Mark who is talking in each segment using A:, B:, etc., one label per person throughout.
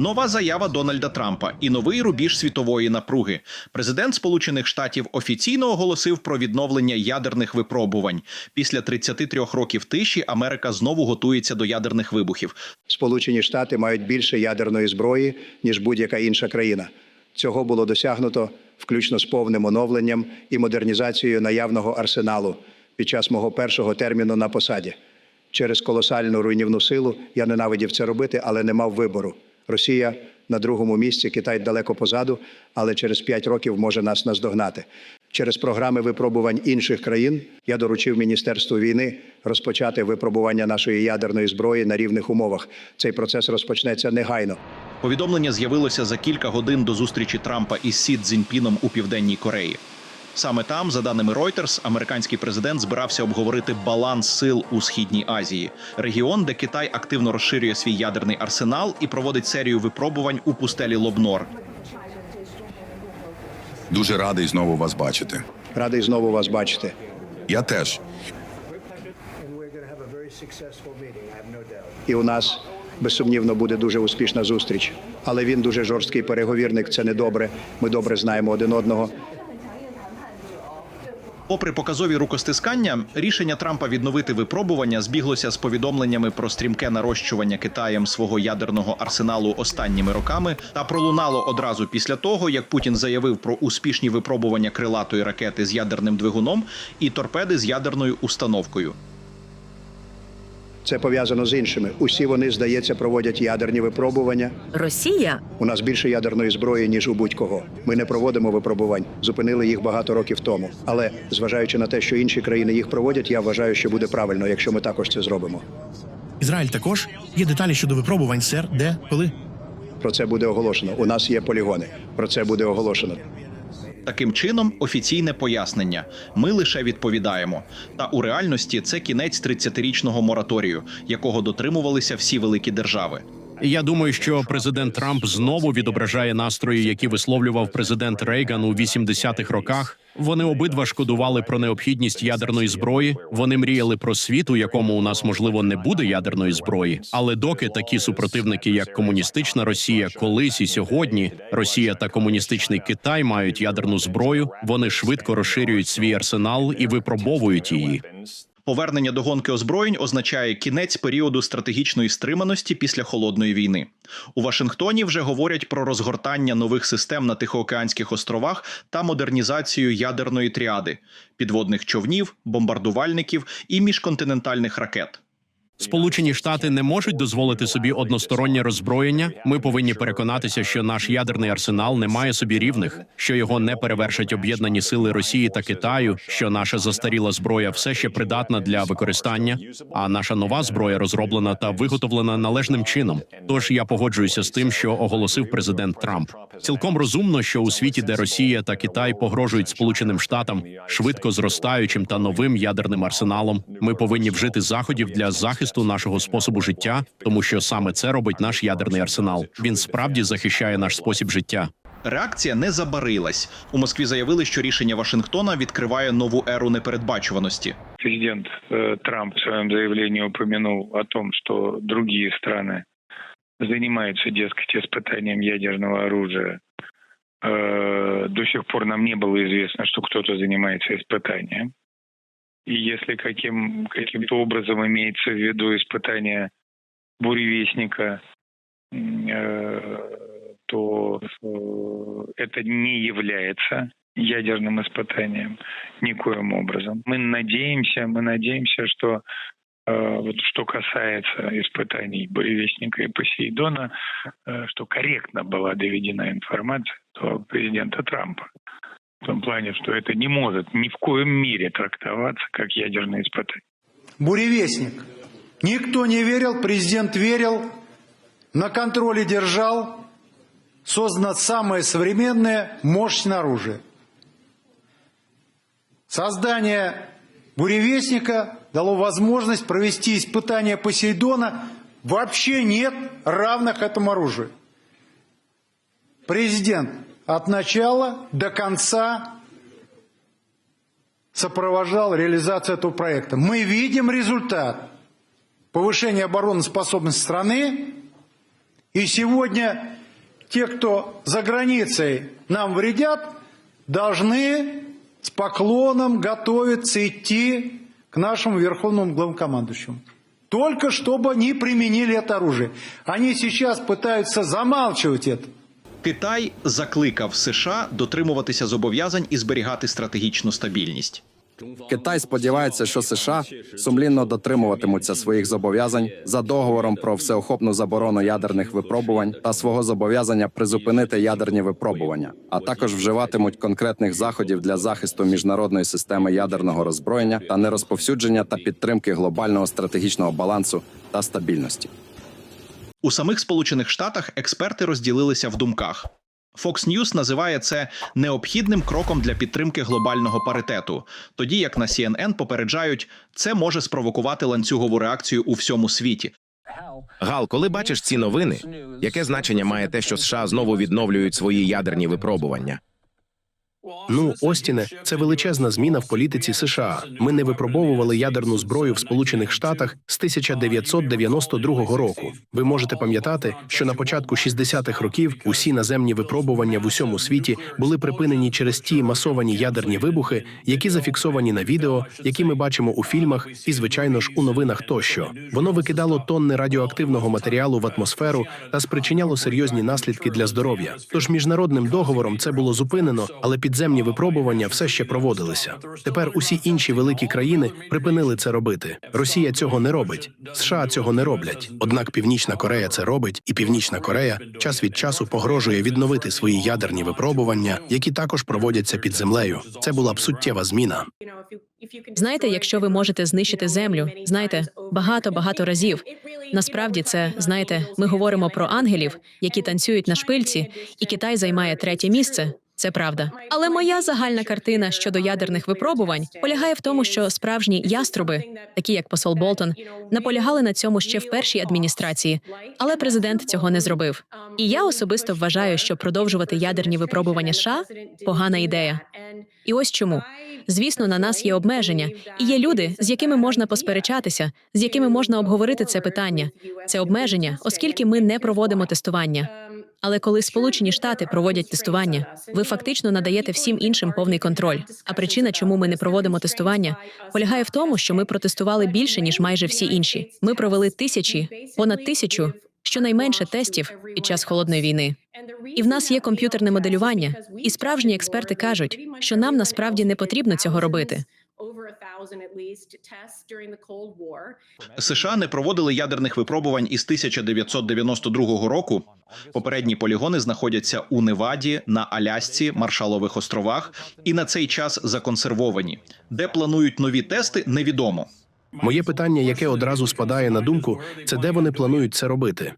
A: Нова заява Дональда Трампа і новий рубіж світової напруги. Президент Сполучених Штатів офіційно оголосив про відновлення ядерних випробувань. Після 33 років тиші Америка знову готується до ядерних вибухів.
B: Сполучені Штати мають більше ядерної зброї ніж будь-яка інша країна. Цього було досягнуто включно з повним оновленням і модернізацією наявного арсеналу під час мого першого терміну на посаді. Через колосальну руйнівну силу я ненавидів це робити, але не мав вибору. Росія на другому місці, Китай далеко позаду, але через п'ять років може нас наздогнати. Через програми випробувань інших країн я доручив Міністерству війни розпочати випробування нашої ядерної зброї на рівних умовах. Цей процес розпочнеться негайно.
A: Повідомлення з'явилося за кілька годин до зустрічі Трампа із Сі Цзіньпіном у південній Кореї. Саме там, за даними Reuters, американський президент збирався обговорити баланс сил у східній Азії, регіон, де Китай активно розширює свій ядерний арсенал і проводить серію випробувань у пустелі Лобнор.
C: Дуже радий знову вас бачити.
B: Радий знову вас бачити.
C: Я теж.
B: І у нас безсумнівно буде дуже успішна зустріч. Але він дуже жорсткий переговірник. Це не добре. Ми добре знаємо один одного.
A: Попри показові рукостискання, рішення Трампа відновити випробування збіглося з повідомленнями про стрімке нарощування Китаєм свого ядерного арсеналу останніми роками та пролунало одразу після того, як Путін заявив про успішні випробування крилатої ракети з ядерним двигуном і торпеди з ядерною установкою.
B: Це пов'язано з іншими. Усі вони, здається, проводять ядерні випробування.
D: Росія
B: У нас більше ядерної зброї ніж у будь-кого. Ми не проводимо випробувань, зупинили їх багато років тому. Але зважаючи на те, що інші країни їх проводять, я вважаю, що буде правильно, якщо ми також це зробимо.
E: Ізраїль також є деталі щодо випробувань, сер, де, коли.
B: Про це буде оголошено. У нас є полігони. Про це буде оголошено.
A: Таким чином, офіційне пояснення. Ми лише відповідаємо. Та у реальності це кінець 30-річного мораторію, якого дотримувалися всі великі держави.
F: Я думаю, що президент Трамп знову відображає настрої, які висловлював президент Рейган у 80-х роках. Вони обидва шкодували про необхідність ядерної зброї. Вони мріяли про світ, у якому у нас можливо не буде ядерної зброї. Але доки такі супротивники, як комуністична Росія, колись і сьогодні Росія та комуністичний Китай мають ядерну зброю, вони швидко розширюють свій арсенал і випробовують її.
A: Повернення до гонки озброєнь означає кінець періоду стратегічної стриманості після холодної війни. У Вашингтоні вже говорять про розгортання нових систем на Тихоокеанських островах та модернізацію ядерної тріади, підводних човнів, бомбардувальників і міжконтинентальних ракет.
F: Сполучені Штати не можуть дозволити собі одностороннє роззброєння. Ми повинні переконатися, що наш ядерний арсенал не має собі рівних, що його не перевершать об'єднані сили Росії та Китаю, що наша застаріла зброя все ще придатна для використання, а наша нова зброя розроблена та виготовлена належним чином. Тож я погоджуюся з тим, що оголосив президент Трамп. Цілком розумно, що у світі, де Росія та Китай погрожують Сполученим Штатам швидко зростаючим та новим ядерним арсеналом, ми повинні вжити заходів для захисту нашого способу життя, тому що саме це робить наш ядерний арсенал. Він справді захищає наш спосіб життя.
A: Реакція не забарилась. У Москві заявили, що рішення Вашингтона відкриває нову еру непередбачуваності.
G: Президент э, Трамп в своем заявлении упомянул о том, что другие страны занимаются, дескать, испытанием ядерного оружия. Э, До сих пор нам не было известно, что кто-то занимается испытанием. И если каким, каким-то образом имеется в виду испытание буревестника, э, то э, это не является ядерным испытанием никоим образом. Мы надеемся, мы надеемся, что вот что касается испытаний Буревестника и Посейдона, э, что корректно была доведена информация до президента Трампа. В том плане, что это не может ни в коем мере трактоваться как ядерное испытание.
H: Буревестник. Никто не верил, президент верил, на контроле держал. Создано самое современное, мощное оружие. Создание буревестника дало возможность провести испытание Посейдона. Вообще нет равных этому оружию. Президент от начала до конца сопровождал реализацию этого проекта. Мы видим результат повышения обороноспособности страны И сегодня те, кто за границей нам вредят, должны с поклоном готовиться идти к нашему верховному главнокомандующему. Только чтобы не применили это оружие. Они сейчас пытаются замалчивать это.
A: Китай закликав США дотримуватися зобов'язань і зберігати стратегічну стабільність.
D: Китай сподівається, що США сумлінно дотримуватимуться своїх зобов'язань за договором про всеохопну заборону ядерних випробувань та свого зобов'язання призупинити ядерні випробування, а також вживатимуть конкретних заходів для захисту міжнародної системи ядерного роззброєння та нерозповсюдження та підтримки глобального стратегічного балансу та стабільності.
A: У самих Сполучених Штатах експерти розділилися в думках. Fox News називає це необхідним кроком для підтримки глобального паритету, тоді як на CNN попереджають, це може спровокувати ланцюгову реакцію у всьому світі.
I: Гал, коли бачиш ці новини, яке значення має те, що США знову відновлюють свої ядерні випробування?
E: Ну, Остіне, це величезна зміна в політиці США. Ми не випробовували ядерну зброю в Сполучених Штатах з 1992 року. Ви можете пам'ятати, що на початку 60-х років усі наземні випробування в усьому світі були припинені через ті масовані ядерні вибухи, які зафіксовані на відео, які ми бачимо у фільмах і, звичайно ж, у новинах тощо. Воно викидало тонни радіоактивного матеріалу в атмосферу та спричиняло серйозні наслідки для здоров'я. Тож міжнародним договором це було зупинено, але підземні випробування все ще проводилися. Тепер усі інші великі країни припинили це робити. Росія цього не робить, США цього не роблять. Однак Північна Корея це робить, і Північна Корея час від часу погрожує відновити свої ядерні випробування, які також проводяться під землею. Це була б суттєва зміна.
J: Знаєте, якщо ви можете знищити землю, знаєте, багато багато разів. Насправді, це знаєте, ми говоримо про ангелів, які танцюють на шпильці, і Китай займає третє місце. Це правда. Але моя загальна картина щодо ядерних випробувань полягає в тому, що справжні яструби, такі як посол Болтон, наполягали на цьому ще в першій адміністрації, але президент цього не зробив. І я особисто вважаю, що продовжувати ядерні випробування США – погана ідея. І ось чому. Звісно, на нас є обмеження, і є люди, з якими можна посперечатися, з якими можна обговорити це питання. Це обмеження, оскільки ми не проводимо тестування. Але коли Сполучені Штати проводять тестування, ви фактично надаєте всім іншим повний контроль. А причина, чому ми не проводимо тестування, полягає в тому, що ми протестували більше ніж майже всі інші. Ми провели тисячі, понад тисячу, щонайменше тестів під час холодної війни. І в нас є комп'ютерне моделювання, і справжні експерти кажуть, що нам насправді не потрібно цього робити.
A: США не проводили ядерних випробувань із 1992 року. Попередні полігони знаходяться у Неваді, на Алясці, Маршалових островах і на цей час законсервовані. Де планують нові тести, невідомо.
E: Моє питання, яке одразу спадає на думку, це де вони планують це робити.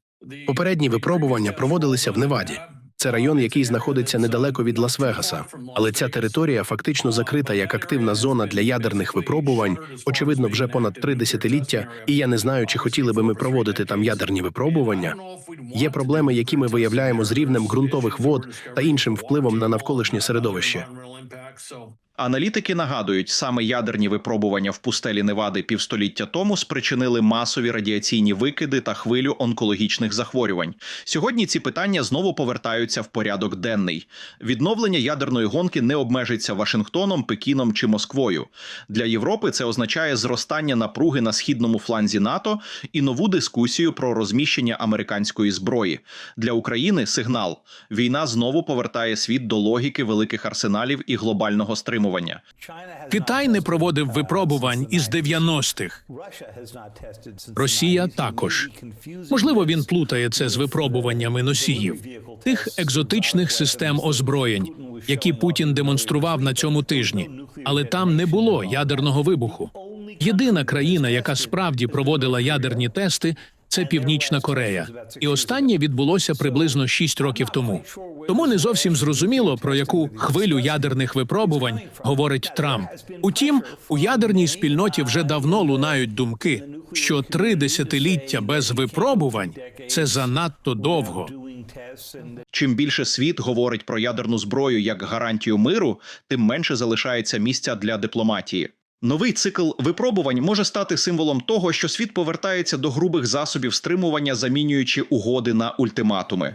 E: Попередні випробування проводилися в Неваді. Це район, який знаходиться недалеко від Лас-Вегаса, але ця територія фактично закрита як активна зона для ядерних випробувань, очевидно, вже понад три десятиліття. І я не знаю, чи хотіли би ми проводити там ядерні випробування. Є проблеми, які ми виявляємо з рівнем ґрунтових вод та іншим впливом на навколишнє середовище.
A: Аналітики нагадують, саме ядерні випробування в пустелі Невади півстоліття тому спричинили масові радіаційні викиди та хвилю онкологічних захворювань. Сьогодні ці питання знову повертаються в порядок денний. Відновлення ядерної гонки не обмежиться Вашингтоном, Пекіном чи Москвою. Для Європи це означає зростання напруги на східному фланзі НАТО і нову дискусію про розміщення американської зброї. Для України сигнал: війна знову повертає світ до логіки великих арсеналів і глобального стримування.
K: Китай не проводив випробувань із 90-х. Росія також. Можливо, він плутає це з випробуваннями носіїв тих екзотичних систем озброєнь, які Путін демонстрував на цьому тижні, але там не було ядерного вибуху. Єдина країна, яка справді проводила ядерні тести, це Північна Корея, і останнє відбулося приблизно 6 років тому. Тому не зовсім зрозуміло про яку хвилю ядерних випробувань говорить Трамп. Утім, у ядерній спільноті вже давно лунають думки, що три десятиліття без випробувань це занадто довго.
A: Чим більше світ говорить про ядерну зброю як гарантію миру, тим менше залишається місця для дипломатії. Новий цикл випробувань може стати символом того, що світ повертається до грубих засобів стримування, замінюючи угоди на ультиматуми.